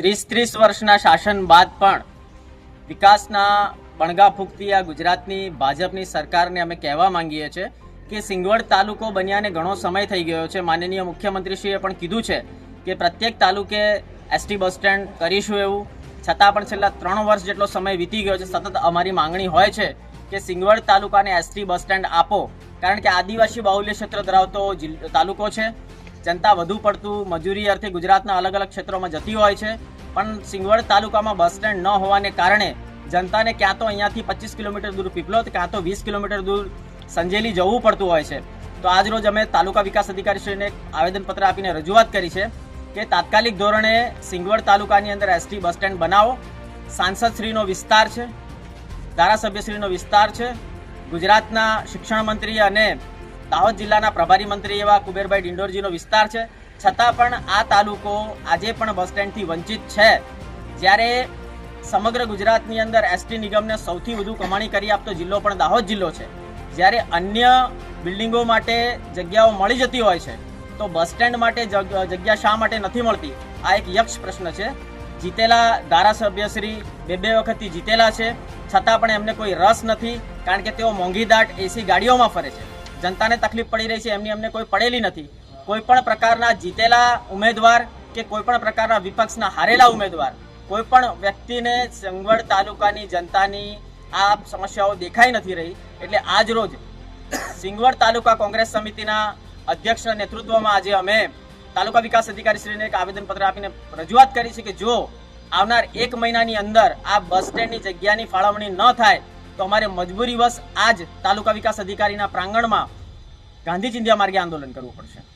ત્રીસ ત્રીસ વર્ષના શાસન બાદ પણ વિકાસના બણગા ફૂંકતી આ ગુજરાતની, ભાજપની સરકારને અમે કહેવા માંગીએ છીએ કે સિંગવડ તાલુકો બન્યાને ઘણો સમય થઈ ગયો છે. માનનીય મુખ્યમંત્રીશ્રીએ પણ કીધું છે કે પ્રત્યેક તાલુકે એસટી બસ સ્ટેન્ડ કરીશું એવું. છતાં પણ છેલ્લા ત્રણ વર્ષ જેટલો સમય વીતી ગયો છે. સતત અમારી માંગણી હોય છે કે સિંગવડ તાલુકાને એસટી બસ સ્ટેન્ડ આપો. કારણ કે આદિવાસી બાહુલ્ય ક્ષેત્ર ધરાવતો તાલુકો છે. જનતા વધુ પડતું મજૂરી અર્થે ગુજરાતના અલગ અલગ ક્ષેત્રોમાં જતી હોય છે. પણ સિંગવડ તાલુકામાં બસ સ્ટેન્ડ ન હોવાને કારણે જનતાને ક્યાં તો અહીંયાથી પચીસ કિલોમીટર દૂર પીપલોદ ક્યાં તો વીસ કિલોમીટર દૂર સંજેલી જવું પડતું હોય છે. તો આજ રોજ અમે તાલુકા વિકાસ અધિકારીશ્રીને આવેદનપત્ર આપીને રજૂઆત કરી છે કે તાત્કાલિક ધોરણે સિંગવડ તાલુકાની અંદર એસટી બસ સ્ટેન્ડ બનાવો. સાંસદશ્રીનો વિસ્તાર છે, ધારાસભ્યશ્રીનો વિસ્તાર છે. ગુજરાતના શિક્ષણ મંત્રી અને દાહોદ જિલ્લાના પ્રભારી મંત્રી એવા કુબેરભાઈ ડિંડોરજીનો વિસ્તાર છે. છતાં પણ આ તાલુકો આજે પણ બસ સ્ટેન્ડથી વંચિત છે. જ્યારે સમગ્ર ગુજરાતની અંદર એસટી નિગમને સૌથી વધુ કમાણી કરી આપતો જિલ્લો પણ દાહોદ જિલ્લો છે. જ્યારે અન્ય બિલ્ડિંગો માટે જગ્યાઓ મળી જતી હોય છે, તો બસ સ્ટેન્ડ માટે જગ્યા શા માટે નથી મળતી? આ એક યક્ષ પ્રશ્ન છે. જીતેલા ધારાસભ્યશ્રી બે બે વખતથી જીતેલા છે. છતાં પણ એમને કોઈ રસ નથી, કારણ કે તેઓ મોંઘીદાટ એસી ગાડીઓમાં ફરે છે. જનતાને તકલીફ પડી રહી છે, એમની અમને કોઈ પડેલી નથી. કોઈ પણ પ્રકારના જીતેલા ઉમેદવાર કે કોઈ પણ પ્રકારના વિપક્ષના હારેલા ઉમેદવાર, કોઈ પણ વ્યક્તિને સંગવડ તાલુકાની જનતાની આ સમસ્યાઓ દેખાઈ નથી રહી, એટલે આજ રોજ સિંગવડ તાલુકા કોંગ્રેસ સમિતિના અધ્યક્ષના નેતૃત્વમાં આજે અમે તાલુકા વિકાસ અધિકારી શ્રીને એક આવેદનપત્ર આપીને રજૂઆત કરી છે કે જો આવનાર એક મહિનાની અંદર આ બસ સ્ટેન્ડની જગ્યાની ફાળવણી ન થાય તો અમારે મજબૂરીવશ આજ તાલુકા વિકાસ અધિકારીના પ્રાંગણમાં ગાંધી ચિંધ્યા માર્ગે આંદોલન કરવું પડશે.